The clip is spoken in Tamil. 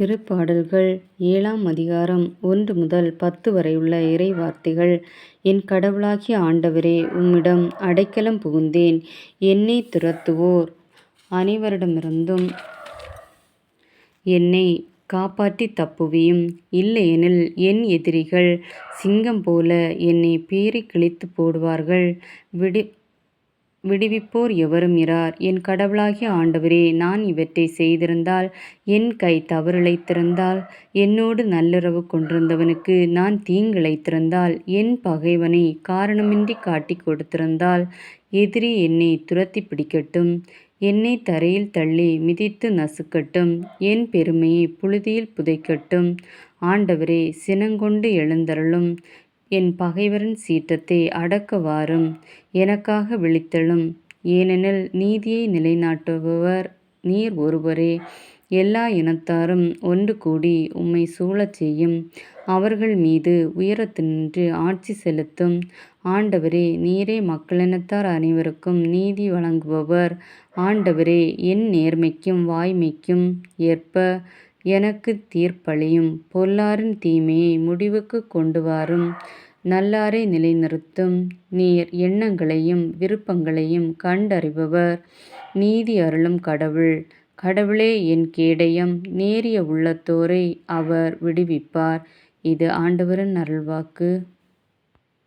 திருப்பாடல்கள் ஏழாம் அதிகாரம் ஒன்று முதல் பத்து வரையுள்ள இறைவார்த்தைகள் என் கடவுளாகிய ஆண்டவரே உம்மிடம் அடைக்கலம் புகுந்தேன். என்னை துரத்துவோர் அனைவரிடமிருந்தும் என்னை காப்பாற்றித் தப்புவியும். இல்லையெனில் என் எதிரிகள் சிங்கம் போல என்னை பீறிக் கிழித்துப் போடுவார்கள். விடு விடுவிப்போர் எவரும் இரார். என் கடவுளாகிய ஆண்டவரே நான் இவற்றை செய்திருந்தால் என் கை தவறிழைத்திருந்தால் என்னோடு நல்லுறவு கொண்டிருந்தவனுக்கு நான் தீங்கிழைத்திருந்தால் என் பகைவனை காரணமின்றி காட்டிக் கொடுத்திருந்தால் எதிரி என்னை துரத்திப் பிடிக்கட்டும் என்னை தரையில் தள்ளி மிதித்து நசுக்கட்டும் என் பெருமையை புழுதியில் புதைக்கட்டும். ஆண்டவரே சினங்கொண்டு எழுந்தருளும் என் பகைவரின் சீற்றத்தை அடக்கவாரும் எனக்காக விழித்தெழும். ஏனெனில் நீதியை நிலைநாட்டுபவர் நீர் ஒருவரே. எல்லா இனத்தாரும் ஒன்று கூடி உம்மை சூழச் செய்யும். அவர்கள் மீது உயரத்தினின்று ஆட்சி செலுத்தும். ஆண்டவரே நீரே மக்களினத்தார் அனைவருக்கும் நீதி வழங்குபவர். ஆண்டவரே என் நேர்மைக்கும் வாய்மைக்கும் ஏற்ப எனக்கு தீர்ப்பளியும். பொல்லாரின் தீமையை முடிவுக்குக் கொண்டுவாரும். நல்லாரை நிலைநிறுத்தும். நீர் எண்ணங்களையும் விருப்பங்களையும் கண்டறிபவர். நீதி அருளும் கடவுள். கடவுளே என் கேடயம். நேரிய உள்ளத்தோரை அவர் விடுவிப்பார். இது ஆண்டவரின் அருள்வாக்கு.